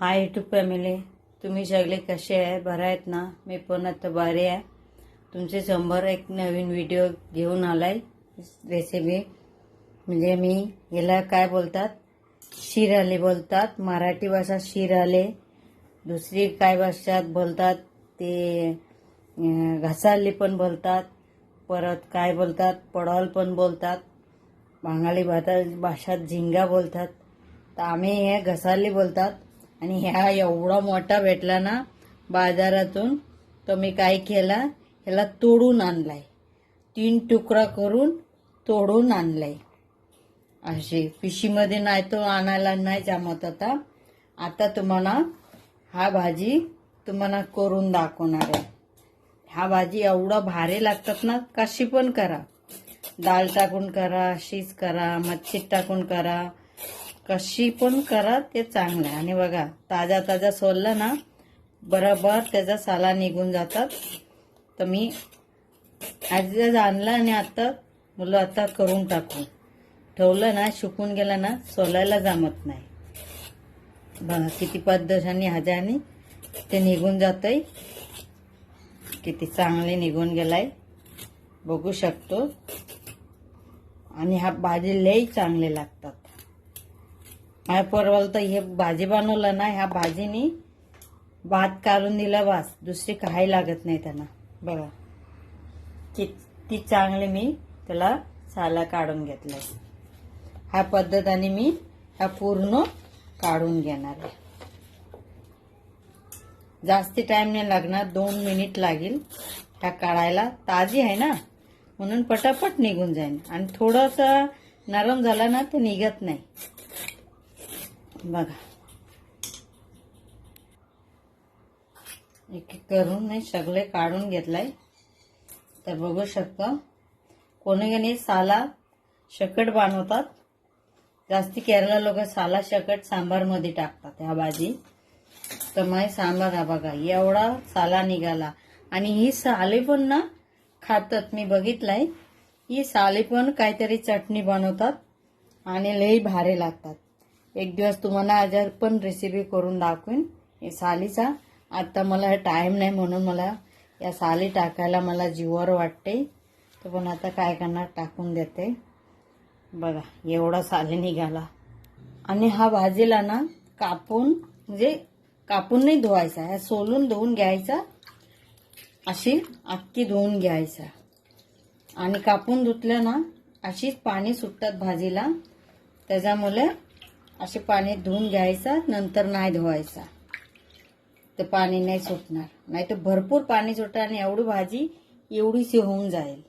Hi YouTube family तुम्ही सगळे कसे आहे? बरं आहेत ना? मी पण आता बरे आहे. तुमचे समोर एक नवीन व्हिडिओ घेऊन आलाय रेसिपी म्हणजे मी याला काय बोलतात? शिराले बोलतात. मराठी भाषा शिराले. दुसरी काय भाषात बोलतात? ते अं, पण बोलतात. परत काय बोलतात? पडॉल पण बोलतात. बंगाली भाषा भाषात झिंगा बोलतात. तर आम्ही हे घसाले बोलतात. आणि ह्या एवढा मोठा भेटला ना बाजारातून तो मी काय केला? ह्याला तोडून आणलाय. तीन तुकडा करून तोडून आणलाय. असे पिशीमध्ये नाही तो आणायला नाही जमत आता. आता तुम्हाला हा भाजी तुम्हाला करून दाखवणार आहे. हा भाजी एवढा भारी लागतात ना कशी पण करा. डाळ टाकून करा शीज करा मच्छी टाकून करा कशी पण करा ते चांगलं आहे. आणि बघा ताजा ताजा सोललं ना बरोबर त्याचा साला निघून जातात. तर मी आजीच आणलं आणि आता मुलं आता करून टाकू. ठेवलं ना शिकून गेलं ना सोलायला जमत नाही. बघा किती पद्धतीने हजाने ते निघून जातंय. किती चांगले निघून गेलाय. बघू शकतो. आणि हा भाजी लई चांगले लागतात. माझ्या परवाला तर हे भाजी बनवलं ना ह्या भाजीनी भात काढून दिला वास दुसरी काही लागत नाही त्यांना. बघा. किती चांगले मी त्याला साला काढून घेतलंय ह्या पद्धतीने मी ह्या पूर्ण काढून घेणार आहे. जास्ती टाइम नाही लागणार दोन मिनिट लागेल. ह्या काढायला ताजी आहे ना. म्हणून पटापट निघून जाईल आणि थोडस नरम झाला ना ते निघत नाही. बघा. एक एक करून मी सगळे काढून घेतलाय. तर बघू शकता. कोणी कोणी साला शकट बनवतात. जास्ती केरला लोक साला शकट सांबारमध्ये टाकतात ह्या भाजी. तर मग सांबार हा बघा एवढा साला निघाला. आणि ही साले पण ना खातात. मी बघितलंय. ही साले पण काहीतरी चटणी बनवतात आणि लई भारी लागतात. एक दिवस तुम्हाला आजार पण रेसिपी करून दाखवेन हे सालीचा. आता मला टाइम नाही म्हणून मला या साली टाकायला मला जीवावर वाटते. तर पण आता काय करणार टाकून देते. बघा एवढा साली निघाला. आणि हा भाजीला ना कापून म्हणजे कापून नाही धुवायचा ह्या सोलून धुवून घ्यायचा. अशी अख्खी धुवून घ्यायचा. आणि कापून धुतलं ना अशीच पाणी सुटतात भाजीला. त्याच्यामुळे असे पाणी धुवून घ्यायचा नंतर नाही धुवायचा. तर पाणी नाही सुटणार. नाही तर भरपूर पाणी सुटणार आणि एवढी भाजी एवढीशी होऊन जाईल.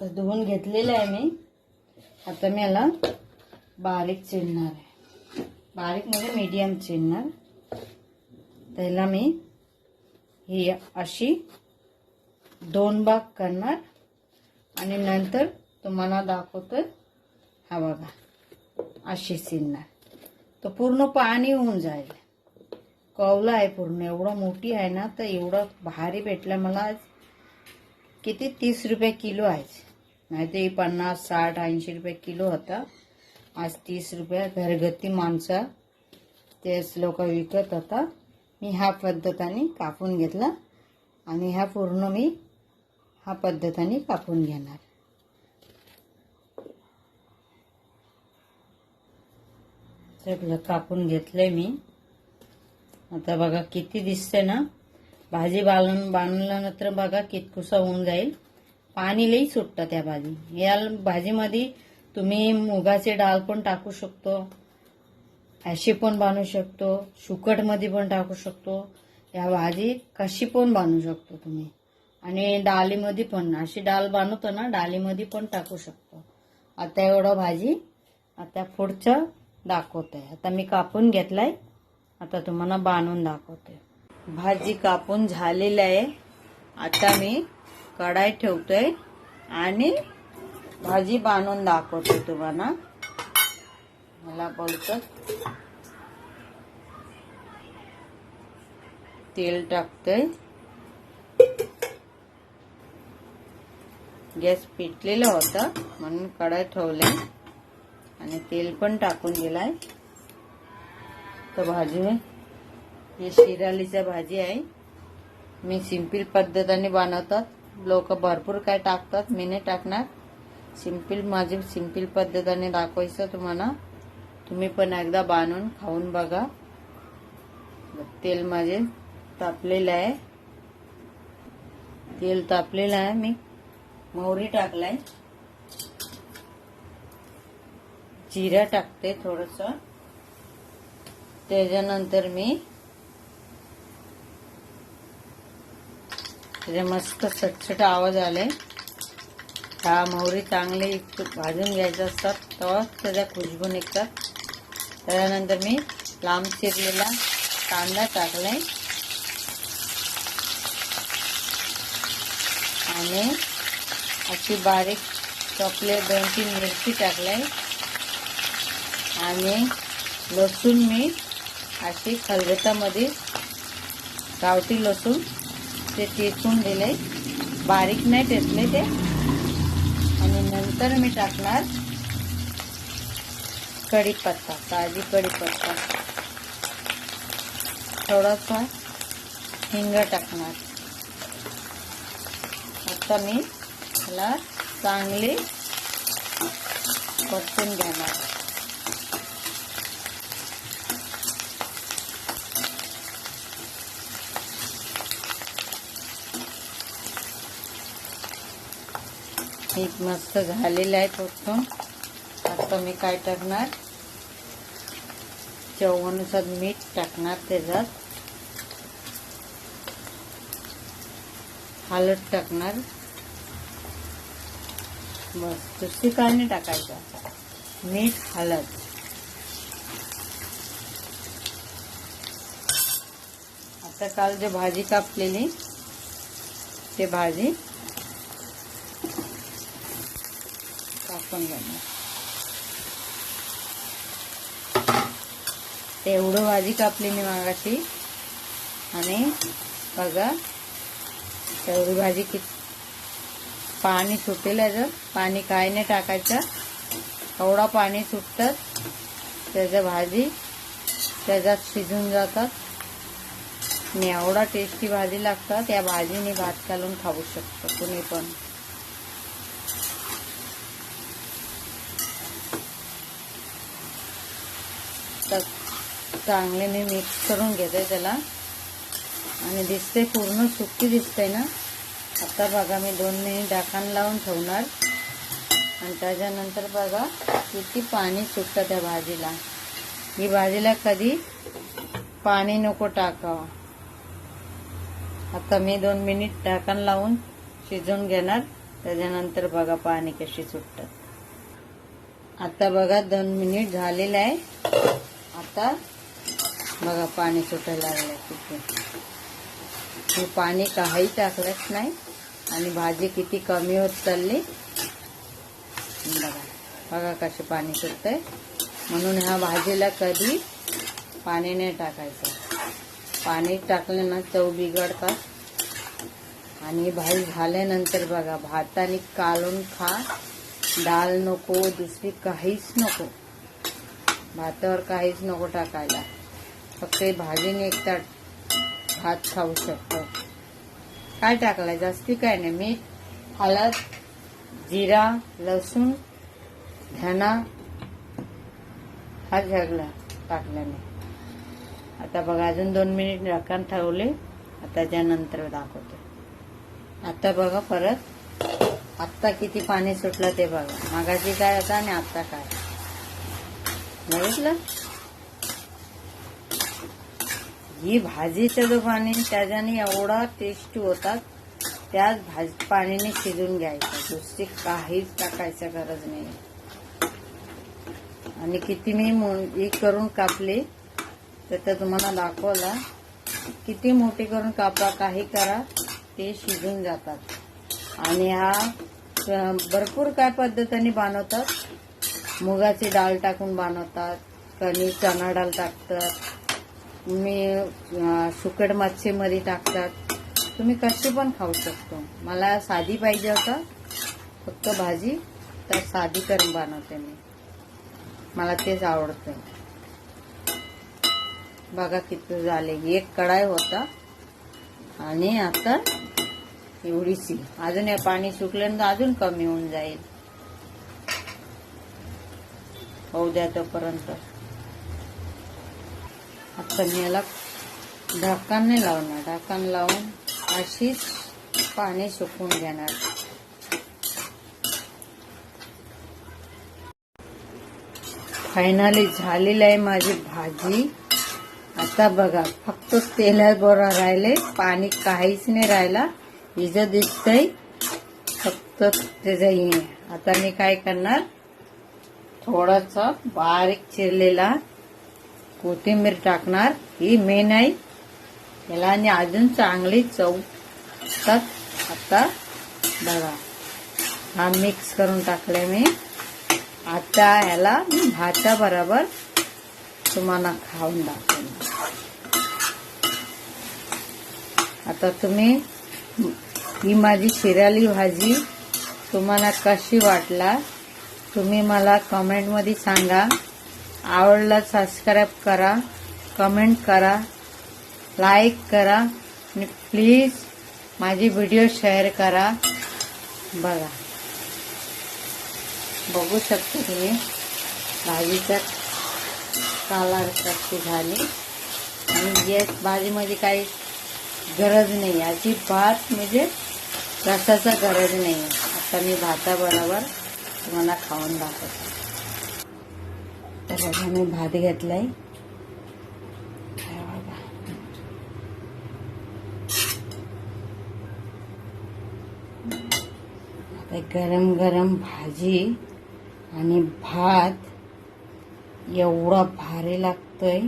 तर धुवून घेतलेलं आहे मी. आता मी याला बारीक चिरणार आहे. बारीक म्हणजे मीडियम चिरणार. त्याला मी ही अशी दोन भाग करणार. आणि नंतर तुम्हाला दाखवतोय हा बघा अशी चिरणार तर पूर्ण पाणी होऊन जाईल. कवलं आहे पूर्ण. एवढं मोठी आहे ना तर एवढं भारी भेटलं मला आज. किती? तीस रुपये किलो आहे नाही ते पन्नास साठ ऐंशी रुपये किलो होता. आज तीस रुपये. घरगुती माणसं. तेच लोक विकत होता. मी ह्या पद्धतीने कापून घेतला. आणि ह्या पूर्ण मी ह्या पद्धतीने कापून घेणार. सगळं कापून घेतलंय मी. आता बघा किती दिसते ना. भाजी बांधून बांधल्यानंतर बघा कितकुसा होऊन जाईल. पाणी लई सुटतं त्या भाजी. या भाजीमध्ये तुम्ही मुगाचे डाळ पण टाकू शकतो. अशी पण बांधू शकतो. सुकटमध्ये पण टाकू शकतो. या भाजी कशी पण बांधू शकतो तुम्ही. आणि डाळीमध्ये पण. अशी डाळ बांधतो ना डालीमध्ये पण टाकू शकतो. आता एवढं भाजी. आता पुढचं दाखवतोय. आता मी कापून घेतलाय. आता तुम्हाला बांधून दाखवते भाजी कापून झालेली आहे. आता मी कढाई ठेवतोय आणि भाजी बांधून दाखवते तुम्हाला. मला बोलतो तेल टाकतोय. गॅस पेटलेला होता म्हणून कढाई ठेवले. आणि तेल पण टाकून दिलाय. तर भाजी हे ही भाजी आहे. मी सिंपल पद्धतीने बनवतात. लोक भरपूर काय टाकतात मी नाही टाकणार. सिंपल माझी सिंपल पद्धतीने दाखवायचं तुम्हाला. तुम्ही पण एकदा बांधून खाऊन बघा. तेल माझे तापलेलं आहे. तेल तापलेलं आहे. मी मोहरी टाकलाय. जिरा टाकते थोडस. त्याच्यानंतर मी त्याचे मस्त सटसट आवाज आले. हा मोहरी चांगली भाजून घ्यायचं असतात तेव्हा त्याच्या खुशबू निघतात. त्याच्यानंतर मी लांब चिरलेला कांदा टाकलाय. आणि अशी बारीक चॉकलेट दोन तीन मिरची टाकलाय. आणि लसूण मी अशी खलबत्तामध्ये गावठी लसूण ते टेचून दिले. बारीक नाही टेचले ते. आणि नंतर मी टाकणार कढीपत्ता ताजी कढीपत्ता. थोडासा हिंग टाकणार. आता मी ह्याला चांगली परतून घेणार. एक मस्त झालेलं आहे परतून आता मी काय टाकणार? चवानुसार मीठ टाकणार त्याच्यात. हळद टाकणार. बस दुसरी काय नाही टाकायचं. मीठ हळद. आता काल जे भाजी कापलेली ते भाजी पण घेणार एवढं भाजी कापली मी मागाशी. आणि बघा एवढी भाजी कि पाणी सुटेल याचं. पाणी काय नाही टाकायचं. एवढा पाणी सुटतात त्याच्या भाजी त्याच्यात शिजून जातात. आणि एवढा टेस्टी भाजी लागतात या भाजीने भात घालून खाऊ शकतो कुणी पण. तर चांगले मी मिक्स करून घेते त्याला. आणि दिसते पूर्ण सुकी दिसते ना. आता बघा मी दोन मिनिट डाकण लावून ठेवणार. आणि त्याच्यानंतर बघा किती पाणी सुटतं त्या भाजीला. ही भाजीला कधी पाणी नको टाकावं. आता मी दोन मिनिट ढाकण लावून शिजवून घेणार. त्याच्यानंतर बघा पाणी कशी सुटतं. आता बघा दोन मिनिट झालेलं आहे. आता बघा पाणी सुटायला लागलं तिथे मी पाणी काही टाकलंच नाही आणि भाजी किती कमी होत चालली. बघा बघा कसे पाणी सुटतंय. म्हणून ह्या भाजीला कधी पाणी नाही टाकायचं. पाणी टाकलं ना चव बिघडतात आणि भाजी झाल्यानंतर बघा भाताने कालून खा. डाळ नको दुसरी काहीच नको. भातावर काहीच नको टाकायला. फक्त भाजीने एकदा भात खाऊ शकतो. काय टाकलाय? जास्ती काय नाही. मीठ हळद जिरा लसूण धना हा झगला टाकल्याने आता बघा अजून दोन मिनिट राखण ठेवले. आता त्यानंतर दाखवते. आता बघा परत. आत्ता किती पाणी सुटलं ते बघा. मागाची काय आता आणि आत्ता काय? बघितलं ही भाजीचं जो पाणी त्याच्याने एवढा टेस्ट होतात त्याच भाजी पाण्याने शिजून घ्यायचं. दुसरी काहीच टाकायचं गरज नाही. आणि किती मी मो- हे करून कापली तर ते तुम्हाला दाखवला. किती मोठे करून कापा काही करा ते शिजून जातात. आणि हा भरपूर काय पद्धतीने बनवतात. मुगाची डाळ टाकून बनवतात कणी चणा डाळ टाकतात मी सुकट मच्छीमध्ये टाकतात. तुम्ही कशी पण खाऊ शकतो. मला साधी पाहिजे होता फक्त भाजी तर साधी करून बनवते मी. मला तेच आवडतं. बघा किती झाले. एक कढाई होता आणि आता एवढीशी अजून हे पाणी सुकल्यानंतर अजून कमी होऊन जाईल. होऊ द्या तोपर्यंत आता मी याला नाही लावणार. ढाकण लावून अशीच पाणी सुकून घेणार. फायनली झालेली आहे माझी भाजी. आता बघा फक्त तेलात बरोबर राहिले. पाणी काहीच नाही राहिला. हिजं दिसतंय. फक्त त्याचं आता मी काय करणार? थोडासा बारीक चिरलेला कोथिंबीर टाकणार. ही मेन आहे. याला आणि अजून चांगली चव तर आता बघा. हा मिक्स करून टाकले मी. आता याला मी भाता बरोबर तुम्हाला खाऊन दाखवेन. आता तुम्ही ही माझी शिराली भाजी तुम्हाला कशी वाटला तुम्ही मला कमेंटमध्ये सांगा. आवडला सबस्क्राईब करा कमेंट करा लाईक करा आणि प्लीज माझी व्हिडिओ शेअर करा. बघा. बघू शकता तुम्ही भाजीचा कालार कशी झाली. आणि या भाजीमध्ये काही गरज नाही. याची भात म्हणजे रसाचा गरज नाही. आता मी भाताबरोबर तुम्हाला खाऊन दाखवते. तर बघा मी भात घेतलाय. आता गरम गरम भाजी आणि भात एवढा भारी लागतोय.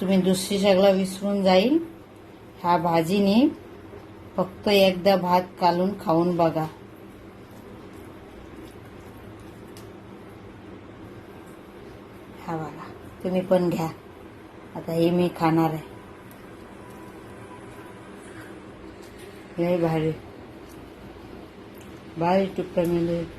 तुम्ही दुसरी सगळं विसरून जाईल. ह्या भाजीने फक्त एकदा भात कालून खाऊन बघा हा बघा तुम्ही पण घ्या. आता हे मी खाणार आहे. लय भारी. भारी टिप्पणी मिळेल